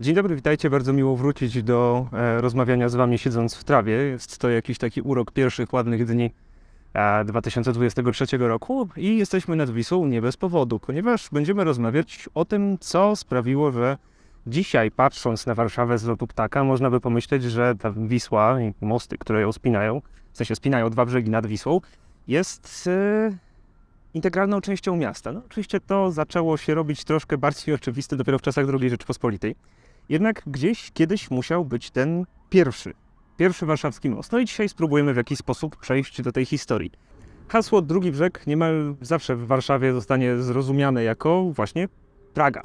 Dzień dobry, witajcie. Bardzo miło wrócić do e, rozmawiania z Wami siedząc w trawie. Jest to jakiś taki urok pierwszych ładnych dni e, 2023 roku i jesteśmy nad Wisłą nie bez powodu, ponieważ będziemy rozmawiać o tym, co sprawiło, że dzisiaj patrząc na Warszawę z lotu ptaka, można by pomyśleć, że ta Wisła i mosty, które ją spinają, w sensie spinają dwa brzegi nad Wisłą, jest e, integralną częścią miasta. No, oczywiście to zaczęło się robić troszkę bardziej oczywiste dopiero w czasach II Rzeczypospolitej. Jednak gdzieś kiedyś musiał być ten pierwszy, pierwszy warszawski most. No i dzisiaj spróbujemy w jakiś sposób przejść do tej historii. Hasło drugi brzeg niemal zawsze w Warszawie zostanie zrozumiane jako właśnie Praga.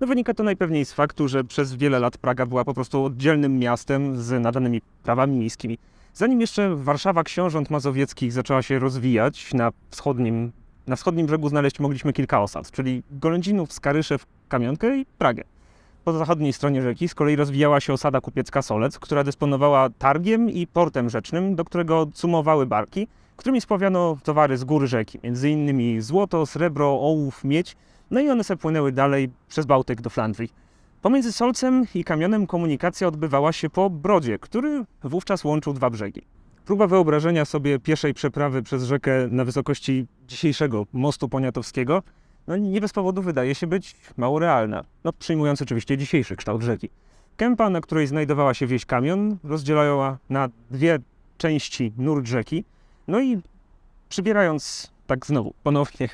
No wynika to najpewniej z faktu, że przez wiele lat Praga była po prostu oddzielnym miastem z nadanymi prawami miejskimi. Zanim jeszcze Warszawa książąt mazowieckich zaczęła się rozwijać, na wschodnim, na wschodnim brzegu znaleźć mogliśmy kilka osad, czyli Golędzinów, Skaryszew, Kamionkę i Pragę. Po zachodniej stronie rzeki z kolei rozwijała się osada kupiecka Solec, która dysponowała targiem i portem rzecznym, do którego cumowały barki, którymi spławiano towary z gór rzeki, innymi złoto, srebro, ołów, miedź, no i one se płynęły dalej przez Bałtyk do Flandrii. Pomiędzy Solcem i Kamionem komunikacja odbywała się po Brodzie, który wówczas łączył dwa brzegi. Próba wyobrażenia sobie pieszej przeprawy przez rzekę na wysokości dzisiejszego mostu poniatowskiego no nie bez powodu wydaje się być mało realna, no przyjmując oczywiście dzisiejszy kształt rzeki. Kępa, na której znajdowała się wieś Kamion, rozdzielała na dwie części nurt rzeki, no i przybierając tak znowu, ponownie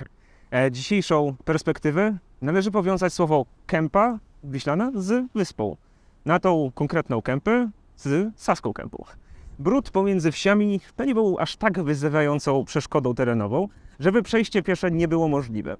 e, dzisiejszą perspektywę, należy powiązać słowo kępa, wiślana, z wyspą. Na tą konkretną kępę z Saską Kępą. Brud pomiędzy wsiami to nie był aż tak wyzywającą przeszkodą terenową, żeby przejście piesze nie było możliwe.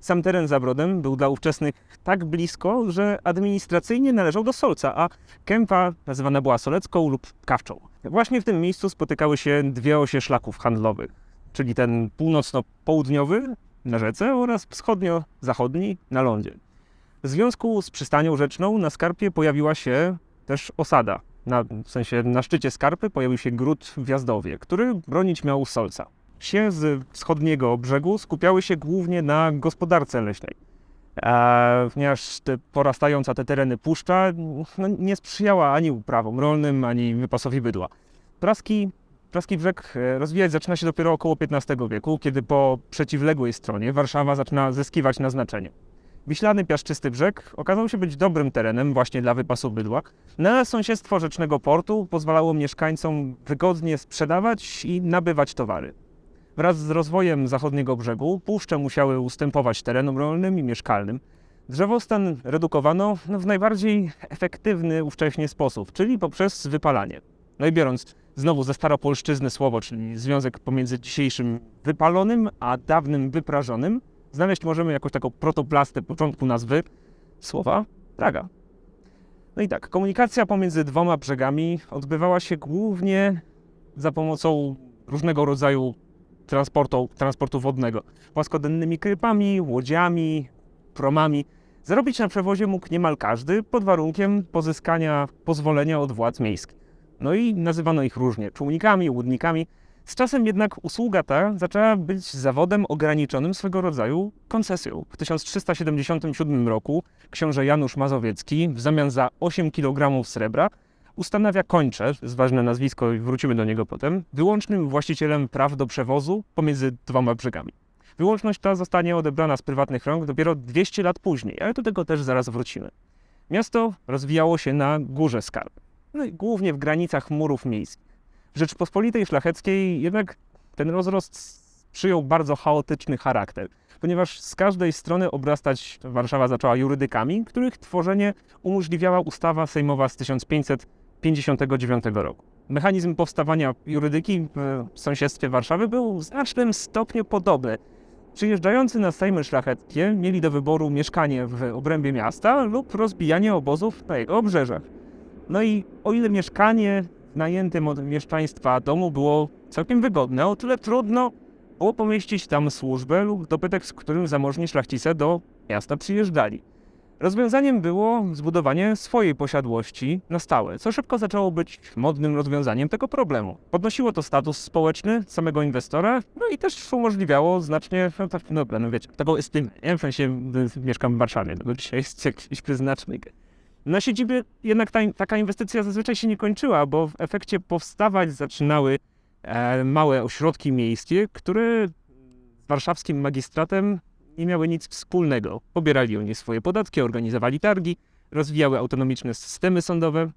Sam teren za Brodem był dla ówczesnych tak blisko, że administracyjnie należał do Solca, a Kępa nazywana była Solecką lub Kawczą. Właśnie w tym miejscu spotykały się dwie osie szlaków handlowych, czyli ten północno-południowy na rzece oraz wschodnio-zachodni na lądzie. W związku z przystanią rzeczną na skarpie pojawiła się też osada. Na, w sensie na szczycie skarpy pojawił się gród w który bronić miał Solca wsie z wschodniego brzegu skupiały się głównie na gospodarce leśnej. E, ponieważ te porastająca te tereny puszcza no, nie sprzyjała ani uprawom rolnym, ani wypasowi bydła. Praski, praski brzeg e, rozwijać zaczyna się dopiero około XV wieku, kiedy po przeciwległej stronie Warszawa zaczyna zyskiwać na znaczeniu. Wiślany piaszczysty brzeg okazał się być dobrym terenem właśnie dla wypasu bydła, ale sąsiedztwo rzecznego portu pozwalało mieszkańcom wygodnie sprzedawać i nabywać towary. Wraz z rozwojem zachodniego brzegu puszcze musiały ustępować terenom rolnym i mieszkalnym. Drzewostan redukowano w najbardziej efektywny ówcześnie sposób, czyli poprzez wypalanie. No i biorąc znowu ze staropolszczyzny słowo, czyli związek pomiędzy dzisiejszym wypalonym a dawnym wyprażonym, znaleźć możemy jakąś taką protoplastę początku nazwy słowa Praga. No i tak, komunikacja pomiędzy dwoma brzegami odbywała się głównie za pomocą różnego rodzaju transportu, transportu wodnego. Płaskodennymi krypami, łodziami, promami. Zarobić na przewozie mógł niemal każdy, pod warunkiem pozyskania pozwolenia od władz miejskich. No i nazywano ich różnie, czółnikami, łódnikami. Z czasem jednak usługa ta zaczęła być zawodem ograniczonym swego rodzaju koncesją. W 1377 roku książę Janusz Mazowiecki w zamian za 8 kg srebra ustanawia kończe, jest ważne nazwisko i wrócimy do niego potem, wyłącznym właścicielem praw do przewozu pomiędzy dwoma brzegami. Wyłączność ta zostanie odebrana z prywatnych rąk dopiero 200 lat później, ale do tego też zaraz wrócimy. Miasto rozwijało się na górze skarb, no głównie w granicach murów miejskich. W Rzeczypospolitej Szlacheckiej jednak ten rozrost przyjął bardzo chaotyczny charakter, ponieważ z każdej strony obrastać Warszawa zaczęła jurydykami, których tworzenie umożliwiała ustawa sejmowa z 1500 1959 roku. Mechanizm powstawania jurydyki w sąsiedztwie Warszawy był w znacznym stopniu podobny. Przyjeżdżający na Sejmy szlacheckie mieli do wyboru mieszkanie w obrębie miasta lub rozbijanie obozów na jego obrzeżach. No i o ile mieszkanie w najętym od mieszczaństwa domu było całkiem wygodne, o tyle trudno było pomieścić tam służbę lub dopytek, z którym zamożni szlachcice do miasta przyjeżdżali. Rozwiązaniem było zbudowanie swojej posiadłości na stałe, co szybko zaczęło być modnym rozwiązaniem tego problemu. Podnosiło to status społeczny samego inwestora, no i też umożliwiało znacznie, no, no, wiecie, taką estymę, nie? W sensie mieszkam w Warszawie, no bo dzisiaj jest jakiś wyznacznik. Na siedzibie jednak ta, taka inwestycja zazwyczaj się nie kończyła, bo w efekcie powstawać zaczynały e, małe ośrodki miejskie, które z warszawskim magistratem nie miały nic wspólnego. Pobierali oni swoje podatki, organizowali targi, rozwijały autonomiczne systemy sądowe.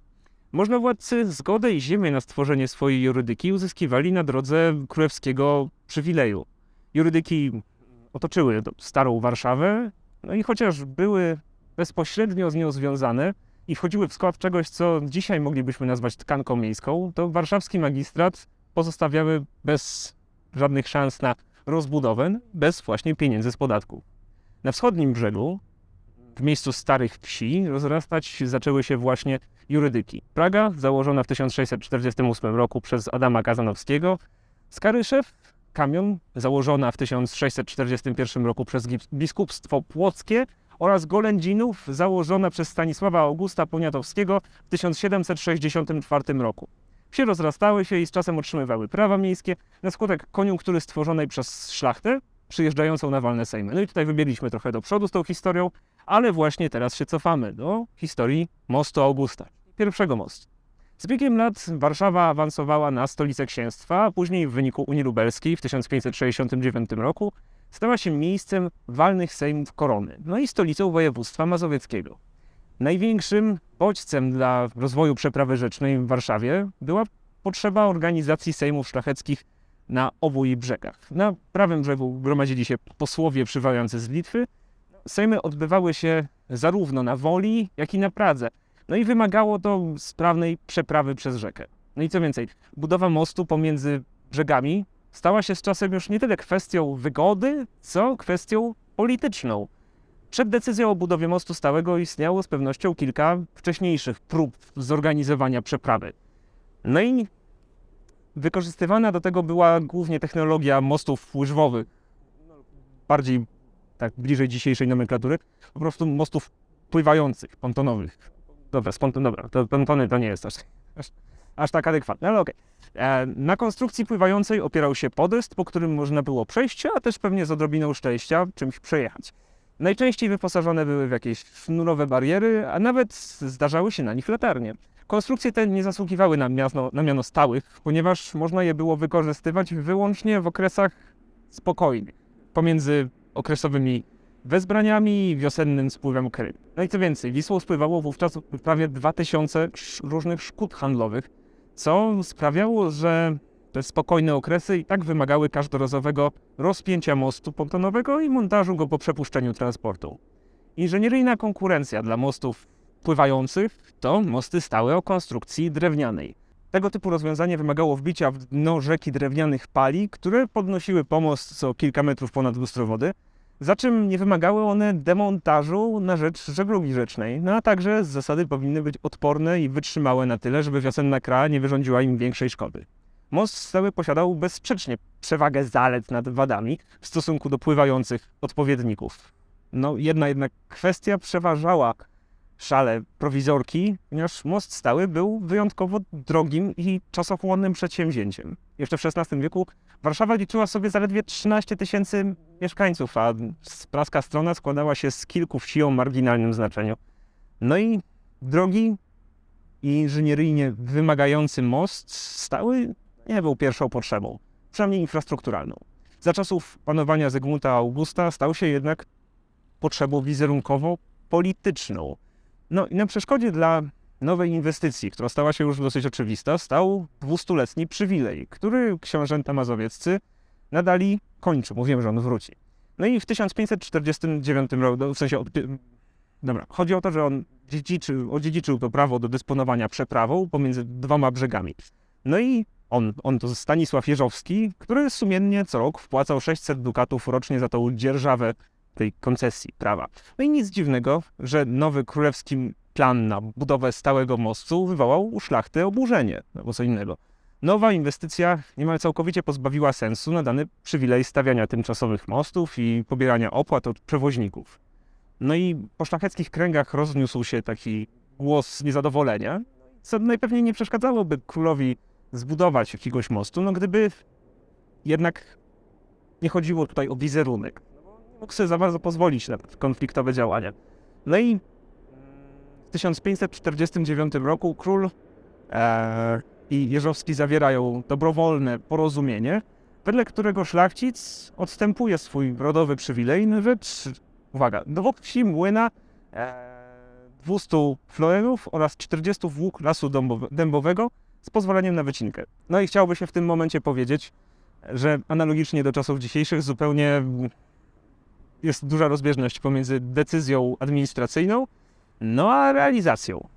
Można władcy zgodę i ziemię na stworzenie swojej jurydyki uzyskiwali na drodze królewskiego przywileju. Jurydyki otoczyły starą Warszawę, no i chociaż były bezpośrednio z nią związane i wchodziły w skład czegoś, co dzisiaj moglibyśmy nazwać tkanką miejską, to warszawski magistrat pozostawiały bez żadnych szans na rozbudowę, bez właśnie pieniędzy z podatku. Na wschodnim brzegu, w miejscu starych wsi, rozrastać zaczęły się właśnie jurydyki. Praga, założona w 1648 roku przez Adama Kazanowskiego, Skaryszew, Kamion, założona w 1641 roku przez biskupstwo płockie oraz Golędzinów, założona przez Stanisława Augusta Poniatowskiego w 1764 roku. Wsie rozrastały się i z czasem otrzymywały prawa miejskie na skutek koniunktury stworzonej przez szlachtę przyjeżdżającą na walne sejmy. No i tutaj wybiegliśmy trochę do przodu z tą historią, ale właśnie teraz się cofamy do historii mostu Augusta, pierwszego mostu. Z biegiem lat Warszawa awansowała na stolicę księstwa, a później w wyniku Unii Lubelskiej w 1569 roku stała się miejscem walnych sejmów korony, no i stolicą województwa mazowieckiego. Największym bodźcem dla rozwoju przeprawy rzecznej w Warszawie była potrzeba organizacji sejmów szlacheckich na obu jej brzegach. Na prawym brzegu gromadzili się posłowie przybywający z Litwy. Sejmy odbywały się zarówno na Woli, jak i na Pradze. No i wymagało to sprawnej przeprawy przez rzekę. No i co więcej, budowa mostu pomiędzy brzegami stała się z czasem już nie tyle kwestią wygody, co kwestią polityczną. Przed decyzją o budowie mostu stałego istniało z pewnością kilka wcześniejszych prób zorganizowania przeprawy. No i wykorzystywana do tego była głównie technologia mostów łyżwowych, bardziej tak bliżej dzisiejszej nomenklatury, po prostu mostów pływających, pontonowych. Dobra, z ponton, dobra, to pontony to nie jest aż, aż, aż tak adekwatne, ale okej. E, Na konstrukcji pływającej opierał się podest, po którym można było przejść, a też pewnie z odrobiną szczęścia czymś przejechać. Najczęściej wyposażone były w jakieś sznurowe bariery, a nawet zdarzały się na nich latarnie. Konstrukcje te nie zasługiwały na miano, na miano stałych, ponieważ można je było wykorzystywać wyłącznie w okresach spokojnych, pomiędzy okresowymi wezbraniami i wiosennym spływem kryb. No i co więcej, Wisłą spływało wówczas prawie 2000 sz- różnych szkód handlowych, co sprawiało, że te spokojne okresy i tak wymagały każdorazowego rozpięcia mostu pontonowego i montażu go po przepuszczeniu transportu. Inżynieryjna konkurencja dla mostów pływających to mosty stałe o konstrukcji drewnianej. Tego typu rozwiązanie wymagało wbicia w dno rzeki drewnianych pali, które podnosiły pomost co kilka metrów ponad lustro wody, za czym nie wymagały one demontażu na rzecz żeglugi rzecznej, no a także z zasady powinny być odporne i wytrzymałe na tyle, żeby wiosenna kra nie wyrządziła im większej szkody. Most stały posiadał bezsprzecznie przewagę zalet nad wadami w stosunku do pływających odpowiedników. No jedna jednak kwestia przeważała szale prowizorki, ponieważ most stały był wyjątkowo drogim i czasochłonnym przedsięwzięciem. Jeszcze w XVI wieku Warszawa liczyła sobie zaledwie 13 tysięcy mieszkańców, a praska strona składała się z kilku wsi o marginalnym znaczeniu. No i drogi i inżynieryjnie wymagający most stały nie był pierwszą potrzebą, przynajmniej infrastrukturalną. Za czasów panowania Zygmunta Augusta stał się jednak potrzebą wizerunkowo-polityczną. No i na przeszkodzie dla nowej inwestycji, która stała się już dosyć oczywista, stał dwustuletni przywilej, który książęta mazowieccy nadali końcu. Mówiłem, że on wróci. No i w 1549 roku, w sensie, dobra, chodzi o to, że on dziedziczył, odziedziczył to prawo do dysponowania przeprawą pomiędzy dwoma brzegami. No i on, on to Stanisław Jeżowski, który sumiennie co rok wpłacał 600 dukatów rocznie za tą dzierżawę tej koncesji prawa. No i nic dziwnego, że nowy królewski plan na budowę stałego mostu wywołał u szlachty oburzenie, albo co innego. Nowa inwestycja niemal całkowicie pozbawiła sensu nadany przywilej stawiania tymczasowych mostów i pobierania opłat od przewoźników. No i po szlacheckich kręgach rozniósł się taki głos niezadowolenia, co najpewniej nie przeszkadzałoby królowi zbudować jakiegoś mostu, no gdyby jednak nie chodziło tutaj o wizerunek. Nie mógł sobie za bardzo pozwolić na konfliktowe działania. No i W 1549 roku król e, i Jeżowski zawierają dobrowolne porozumienie, wedle którego szlachcic odstępuje swój rodowy przywilej na rzecz, uwaga, do wsi młyna e, 200 florenów oraz 40 włók lasu dębowe- dębowego z pozwoleniem na wycinkę. No i chciałoby się w tym momencie powiedzieć, że analogicznie do czasów dzisiejszych zupełnie jest duża rozbieżność pomiędzy decyzją administracyjną, no a realizacją.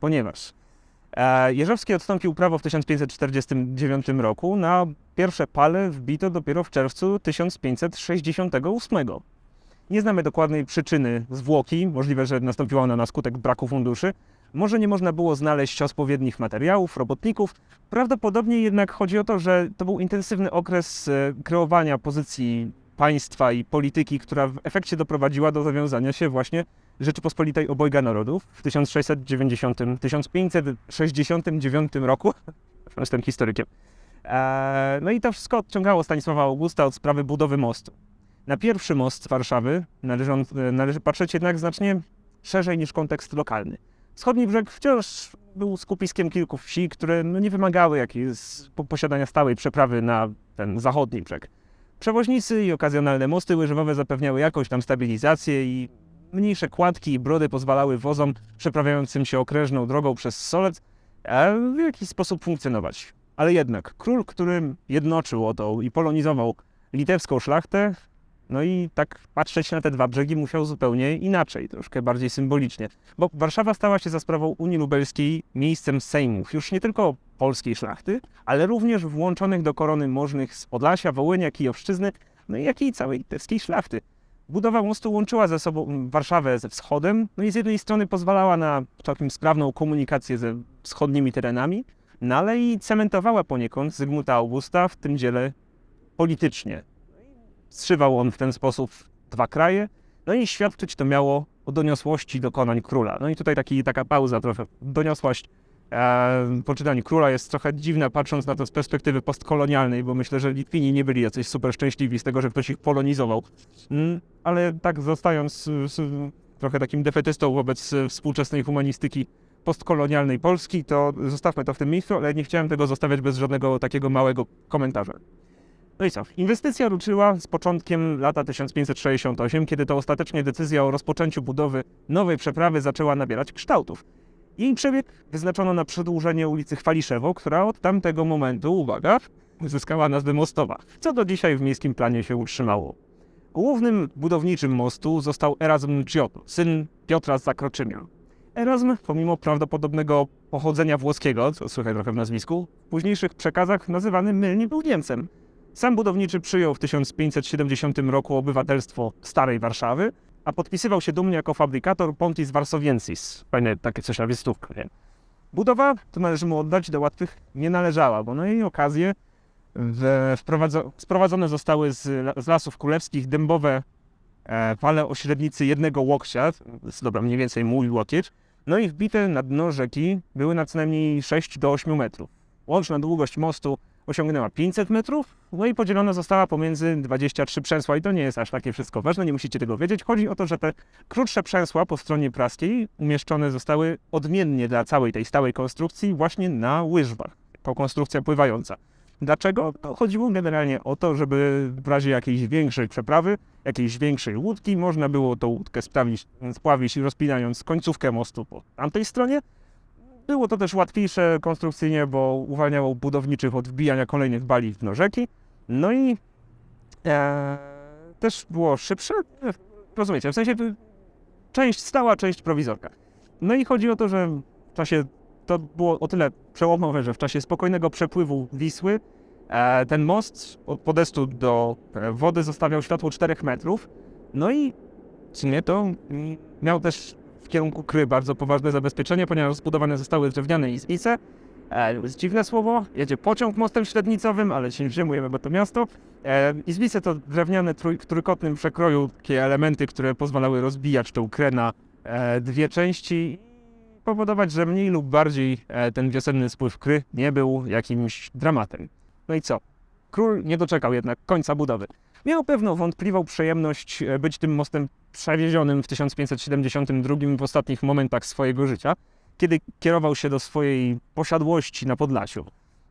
Ponieważ e, Jeżowski odstąpił prawo w 1549 roku, na pierwsze pale wbito dopiero w czerwcu 1568. Nie znamy dokładnej przyczyny zwłoki, możliwe, że nastąpiła ona na skutek braku funduszy. Może nie można było znaleźć odpowiednich materiałów, robotników. Prawdopodobnie jednak chodzi o to, że to był intensywny okres e, kreowania pozycji państwa i polityki, która w efekcie doprowadziła do zawiązania się właśnie Rzeczypospolitej Obojga Narodów w 1690, 1569 roku. Jestem historykiem. Eee, no i to wszystko odciągało Stanisława Augusta od sprawy budowy mostu. Na pierwszy most Warszawy należą, e, należy patrzeć jednak znacznie szerzej niż kontekst lokalny. Wschodni brzeg wciąż był skupiskiem kilku wsi, które no, nie wymagały jakiejś po- posiadania stałej przeprawy na ten zachodni brzeg. Przewoźnicy i okazjonalne mosty łyżwowe zapewniały jakąś tam stabilizację i mniejsze kładki i brody pozwalały wozom przeprawiającym się okrężną drogą przez Solec e, w jakiś sposób funkcjonować. Ale jednak król, który jednoczył oto i polonizował litewską szlachtę, no i tak patrzeć na te dwa brzegi musiał zupełnie inaczej, troszkę bardziej symbolicznie. Bo Warszawa stała się za sprawą Unii Lubelskiej miejscem sejmów, już nie tylko polskiej szlachty, ale również włączonych do korony możnych z Podlasia, Wołynia, Kijowszczyzny, no i jak i całej litewskiej szlachty. Budowa mostu łączyła ze sobą Warszawę ze wschodem, no i z jednej strony pozwalała na całkiem sprawną komunikację ze wschodnimi terenami, no ale i cementowała poniekąd Zygmunta Augusta w tym dziele politycznie. Zszywał on w ten sposób dwa kraje, no i świadczyć to miało o doniosłości dokonań króla. No i tutaj taki, taka pauza trochę. Doniosłość e, poczynań króla jest trochę dziwna, patrząc na to z perspektywy postkolonialnej, bo myślę, że Litwini nie byli jacyś super szczęśliwi z tego, że ktoś ich polonizował. Mm, ale tak zostając y, trochę takim defetystą wobec y, współczesnej humanistyki postkolonialnej Polski, to zostawmy to w tym miejscu, ale nie chciałem tego zostawiać bez żadnego takiego małego komentarza. No i co? Inwestycja ruszyła z początkiem lata 1568, kiedy to ostatecznie decyzja o rozpoczęciu budowy nowej przeprawy zaczęła nabierać kształtów. Jej przebieg wyznaczono na przedłużenie ulicy Chwaliszewo, która od tamtego momentu, uwaga, uzyskała nazwę Mostowa, co do dzisiaj w miejskim planie się utrzymało. Głównym budowniczym mostu został Erasm Giotto, syn Piotra z Zakroczymia. Erasm, pomimo prawdopodobnego pochodzenia włoskiego, co słychać trochę w nazwisku, w późniejszych przekazach nazywany mylnie był Niemcem. Sam budowniczy przyjął w 1570 roku obywatelstwo Starej Warszawy, a podpisywał się dumnie jako fabrykator Pontis Varsoviensis. Fajne takie coś na wiestówkę, nie? Budowa, to należy mu oddać, do łatwych nie należała, bo na jej okazję sprowadzone zostały z, z lasów królewskich dębowe e, fale o średnicy jednego łokcia, dobra, mniej więcej mój łokieć, no i wbite na dno rzeki były na co najmniej 6 do 8 metrów. Łączna długość mostu osiągnęła 500 metrów, no i podzielona została pomiędzy 23 przęsła i to nie jest aż takie wszystko ważne, nie musicie tego wiedzieć. Chodzi o to, że te krótsze przęsła po stronie praskiej umieszczone zostały odmiennie dla całej tej stałej konstrukcji właśnie na łyżwach, jako konstrukcja pływająca. Dlaczego? No, chodziło generalnie o to, żeby w razie jakiejś większej przeprawy, jakiejś większej łódki, można było tą łódkę sprawić, spławić rozpinając końcówkę mostu po tamtej stronie, było to też łatwiejsze konstrukcyjnie, bo uwalniało budowniczych od wbijania kolejnych bali w dno rzeki. No i e, też było szybsze. E, Rozumiecie, w sensie y, część stała, część prowizorka. No i chodzi o to, że w czasie to było o tyle przełomowe, że w czasie spokojnego przepływu Wisły e, ten most od podestu do e, wody zostawiał światło 4 metrów. No i w sumie to mm, miał też w kierunku Kry bardzo poważne zabezpieczenie, ponieważ zbudowane zostały drewniane izbice. E, jest dziwne słowo, jedzie pociąg mostem średnicowym, ale się nie przejmujemy, bo to miasto. E, izbice to drewniane trój, w trójkątnym przekroju takie elementy, które pozwalały rozbijać tą krę na e, dwie części powodować, że mniej lub bardziej e, ten wiosenny spływ kry nie był jakimś dramatem. No i co? Król nie doczekał jednak końca budowy. Miał pewną wątpliwą przyjemność e, być tym mostem przewiezionym w 1572 w ostatnich momentach swojego życia, kiedy kierował się do swojej posiadłości na Podlasiu.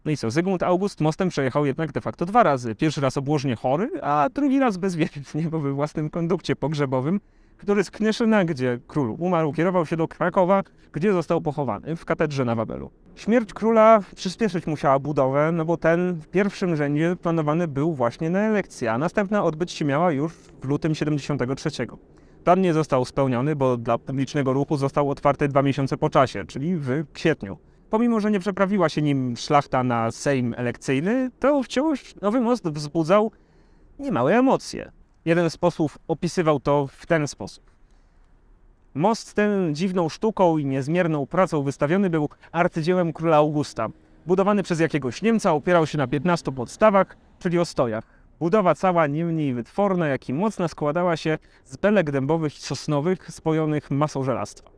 No i co, Zygmunt August mostem przejechał jednak de facto dwa razy. Pierwszy raz obłożnie chory, a drugi raz bezwiednie, bo we własnym kondukcie pogrzebowym, który z Knieszyna, gdzie król umarł, kierował się do Krakowa, gdzie został pochowany w katedrze na Wawelu. Śmierć króla przyspieszyć musiała budowę, no bo ten w pierwszym rzędzie planowany był właśnie na elekcję, a następna odbyć się miała już w lutym 73. Plan nie został spełniony, bo dla publicznego ruchu został otwarty dwa miesiące po czasie, czyli w kwietniu. Pomimo, że nie przeprawiła się nim szlachta na sejm elekcyjny, to wciąż nowy most wzbudzał niemałe emocje. Jeden z posłów opisywał to w ten sposób. Most ten dziwną sztuką i niezmierną pracą wystawiony był arcydziełem króla Augusta. Budowany przez jakiegoś Niemca opierał się na 15 podstawach, czyli ostojach. Budowa cała nie mniej wytworna, jak i mocna składała się z belek dębowych i sosnowych spojonych masą żelastwa.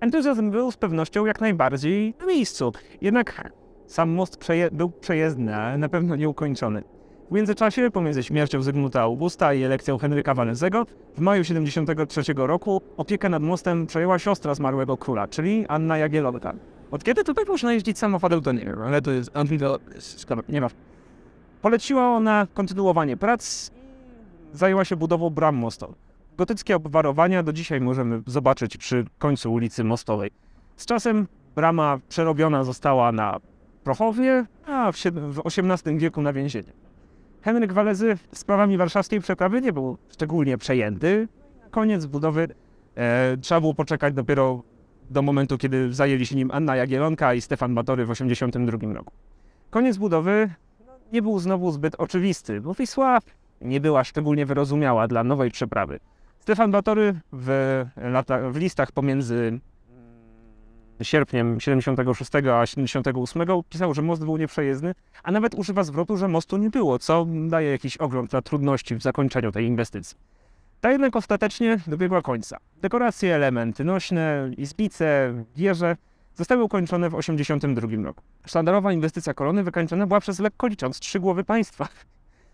Entuzjazm był z pewnością jak najbardziej na miejscu, jednak sam most przeje był przejezdny, ale na pewno nieukończony. W międzyczasie, pomiędzy śmiercią Zygmunta Augusta i elekcją Henryka Walensego, w maju 73 roku opiekę nad mostem przejęła siostra zmarłego króla, czyli Anna Jagiellonka. Od kiedy tutaj można jeździć samochodem, to nie wiem, ale to jest nie ma. Poleciła ona kontynuowanie prac zajęła się budową bram mostowych. Gotyckie obwarowania do dzisiaj możemy zobaczyć przy końcu ulicy Mostowej. Z czasem brama przerobiona została na prochownię, a w XVIII wieku na więzienie. Henryk Walezy sprawami warszawskiej przeprawy nie był szczególnie przejęty. Koniec budowy e, trzeba było poczekać dopiero do momentu, kiedy zajęli się nim Anna Jagielonka i Stefan Batory w 1982 roku. Koniec budowy nie był znowu zbyt oczywisty, bo Wisła nie była szczególnie wyrozumiała dla nowej przeprawy. Stefan Batory w, lata, w listach pomiędzy sierpniem 76 a 78 pisał, że most był nieprzejezdny, a nawet używa zwrotu, że mostu nie było, co daje jakiś ogląd na trudności w zakończeniu tej inwestycji. Ta jednak ostatecznie dobiegła końca. Dekoracje, elementy nośne, izbice, wieże zostały ukończone w 82 roku. Sztandarowa inwestycja korony wykończona była przez lekko licząc trzy głowy państwa.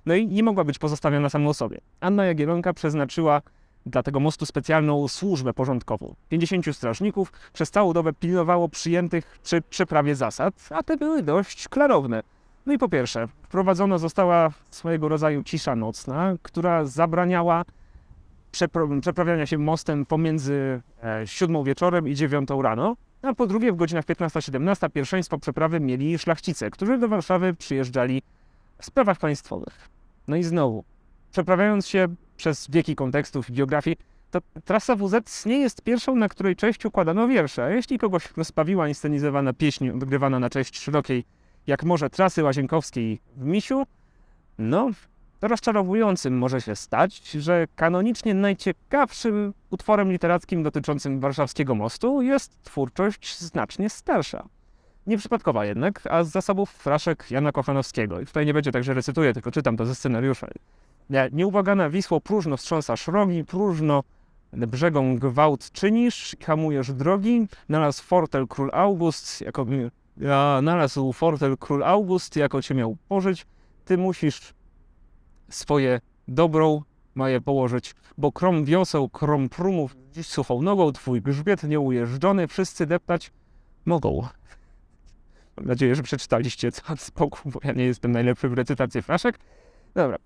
No i nie mogła być pozostawiona samą sobie. Anna Jagiellonka przeznaczyła dla tego mostu specjalną służbę porządkową. 50 strażników przez całą dobę pilnowało przyjętych przy przeprawie zasad, a te były dość klarowne. No i po pierwsze, wprowadzona została swojego rodzaju cisza nocna, która zabraniała przeprawiania się mostem pomiędzy e, 7 wieczorem i 9 rano, a po drugie w godzinach 15-17 pierwszeństwo przeprawy mieli szlachcice, którzy do Warszawy przyjeżdżali w sprawach państwowych. No i znowu, przeprawiając się przez wieki kontekstów i geografii, to trasa WZ nie jest pierwszą, na której cześć układano wiersze. A jeśli kogoś rozpawiła inscenizowana pieśń odgrywana na cześć szerokiej, jak może trasy łazienkowskiej w Misiu, no, rozczarowującym może się stać, że kanonicznie najciekawszym utworem literackim dotyczącym warszawskiego mostu jest twórczość znacznie starsza. Nieprzypadkowa jednak, a z zasobów fraszek Jana Kochanowskiego. I tutaj nie będzie tak, że recytuję, tylko czytam to ze scenariusza. Nieubłagana Wisło próżno wstrząsasz rogi, próżno brzegą gwałt czynisz, hamujesz drogi, nalazł fortel król August, jako, ja, nalazł fortel król August, jako cię miał pożyć, ty musisz swoje dobrą maje położyć, bo krom wioseł, krom prumów, dziś suchą nogą, twój grzbiet nieujeżdżony, wszyscy deptać mogą. Mam nadzieję, że przeczytaliście co spokój, bo ja nie jestem najlepszy w recytacji fraszek. Dobra,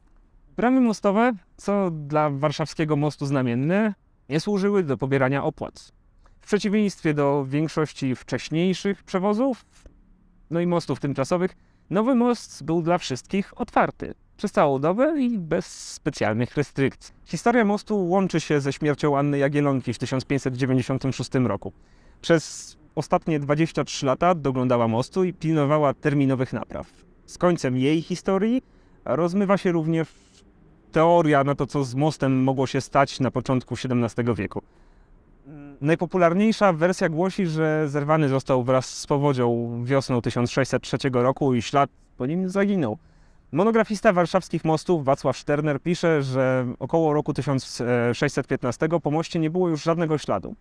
Bramy mostowe, co dla warszawskiego mostu znamienne, nie służyły do pobierania opłat. W przeciwieństwie do większości wcześniejszych przewozów, no i mostów tymczasowych, nowy most był dla wszystkich otwarty przez całą dobę i bez specjalnych restrykcji. Historia mostu łączy się ze śmiercią Anny Jagielonki w 1596 roku. Przez ostatnie 23 lata doglądała mostu i pilnowała terminowych napraw. Z końcem jej historii rozmywa się również teoria na to, co z mostem mogło się stać na początku XVII wieku. Najpopularniejsza wersja głosi, że zerwany został wraz z powodzią wiosną 1603 roku i ślad po nim zaginął. Monografista warszawskich mostów Wacław Szterner pisze, że około roku 1615 po moście nie było już żadnego śladu.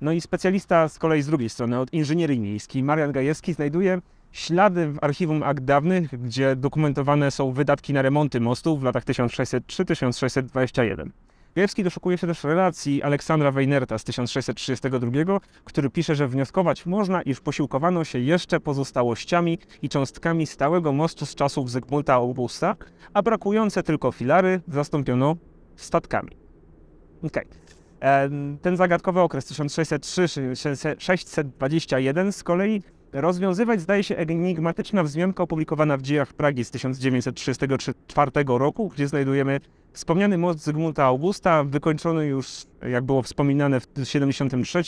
No i specjalista z kolei z drugiej strony, od inżynierii miejskiej, Marian Gajewski, znajduje ślady w archiwum akt dawnych, gdzie dokumentowane są wydatki na remonty mostów w latach 1603-1621. Gajewski doszukuje się też relacji Aleksandra Weinerta z 1632, który pisze, że wnioskować można, iż posiłkowano się jeszcze pozostałościami i cząstkami stałego mostu z czasów Zygmunta Augusta, a brakujące tylko filary zastąpiono statkami. Okej. Em, Ten zagadkowy okres 1603-621 z kolei rozwiązywać zdaje się enigmatyczna wzmianka opublikowana w dziejach Pragi z 1934 roku, gdzie znajdujemy wspomniany most Zygmunta Augusta, wykończony już, jak było wspominane, w 73.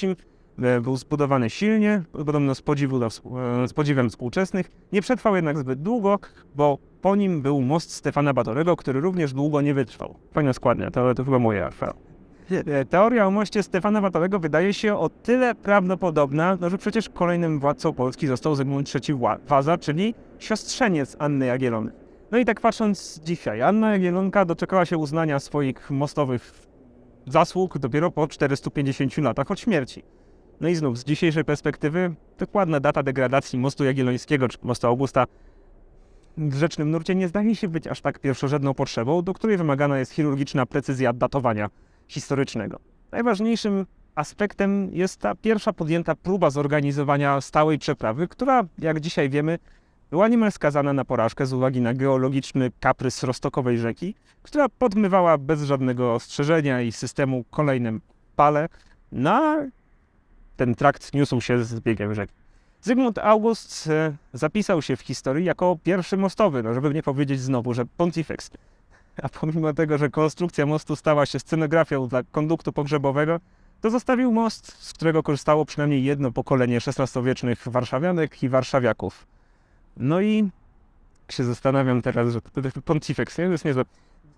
e, Był zbudowany silnie, podobno z, podziwu współ- e, z podziwem współczesnych. Nie przetrwał jednak zbyt długo, bo po nim był most Stefana Batorego, który również długo nie wytrwał. Fajna składnia, to, to chyba moja. E, Teoria o moście Stefana Batorego wydaje się o tyle prawdopodobna, no, że przecież kolejnym władcą Polski został Zygmunt III Waza, czyli siostrzeniec Anny Jagiellony. No i tak patrząc dzisiaj, Anna Jagiellonka doczekała się uznania swoich mostowych zasług dopiero po 450 latach od śmierci. No i znów, z dzisiejszej perspektywy, dokładna data degradacji mostu jagiellońskiego czy mostu Augusta w rzecznym nurcie nie zdaje się być aż tak pierwszorzędną potrzebą, do której wymagana jest chirurgiczna precyzja datowania historycznego. Najważniejszym aspektem jest ta pierwsza podjęta próba zorganizowania stałej przeprawy, która, jak dzisiaj wiemy, była niemal skazana na porażkę z uwagi na geologiczny kaprys roztokowej rzeki, która podmywała bez żadnego ostrzeżenia i systemu kolejnym pale na ten trakt niósł się z biegiem rzeki. Zygmunt August e, zapisał się w historii jako pierwszy mostowy, no żeby nie powiedzieć znowu, że pontifex. A pomimo tego, że konstrukcja mostu stała się scenografią dla konduktu pogrzebowego, to zostawił most, z którego korzystało przynajmniej jedno pokolenie XVI-wiecznych warszawianek i warszawiaków. No i się zastanawiam teraz, że pontifex, nie? To jest niezłe.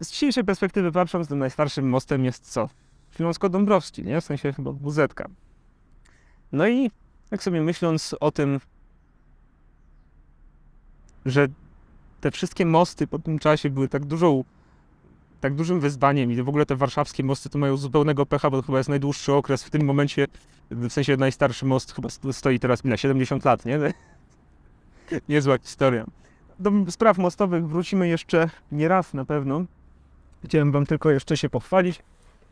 Z dzisiejszej perspektywy patrząc, tym najstarszym mostem jest co? Śląsko-Dąbrowski, nie? W sensie chyba wuzetka. No i tak sobie myśląc o tym, że te wszystkie mosty po tym czasie były tak dużą, tak dużym wyzwaniem i w ogóle te warszawskie mosty to mają zupełnego pecha, bo to chyba jest najdłuższy okres w tym momencie, w sensie najstarszy most chyba sto- stoi teraz ile, 70 lat, nie? Niezła historia. Do spraw mostowych wrócimy jeszcze nie raz na pewno. Chciałem wam tylko jeszcze się pochwalić,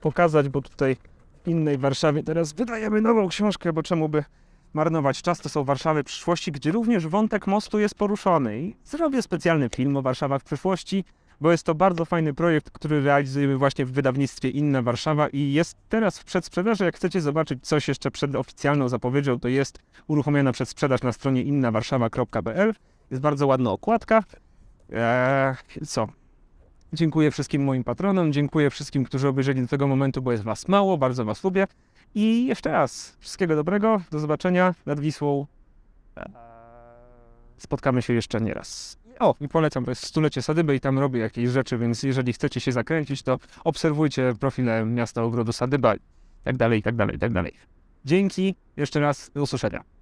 pokazać, bo tutaj w innej Warszawie teraz wydajemy nową książkę, bo czemu by marnować czas, to są Warszawy przyszłości, gdzie również wątek mostu jest poruszony i zrobię specjalny film o Warszawach przyszłości, bo jest to bardzo fajny projekt, który realizujemy właśnie w wydawnictwie Inna Warszawa i jest teraz w przedsprzedaży. Jak chcecie zobaczyć coś jeszcze przed oficjalną zapowiedzią, to jest uruchomiona przedsprzedaż na stronie innawarszawa.pl. Jest bardzo ładna okładka. Eee, co? Dziękuję wszystkim moim patronom, dziękuję wszystkim, którzy obejrzeli do tego momentu, bo jest Was mało, bardzo Was lubię. I jeszcze raz, wszystkiego dobrego, do zobaczenia nad Wisłą. Spotkamy się jeszcze nie raz. O, i polecam, to jest stulecie Sadyby i tam robię jakieś rzeczy, więc jeżeli chcecie się zakręcić, to obserwujcie profile miasta Ogrodu Sadyba i tak dalej, i tak dalej, i tak dalej. Dzięki, jeszcze raz, do usłyszenia.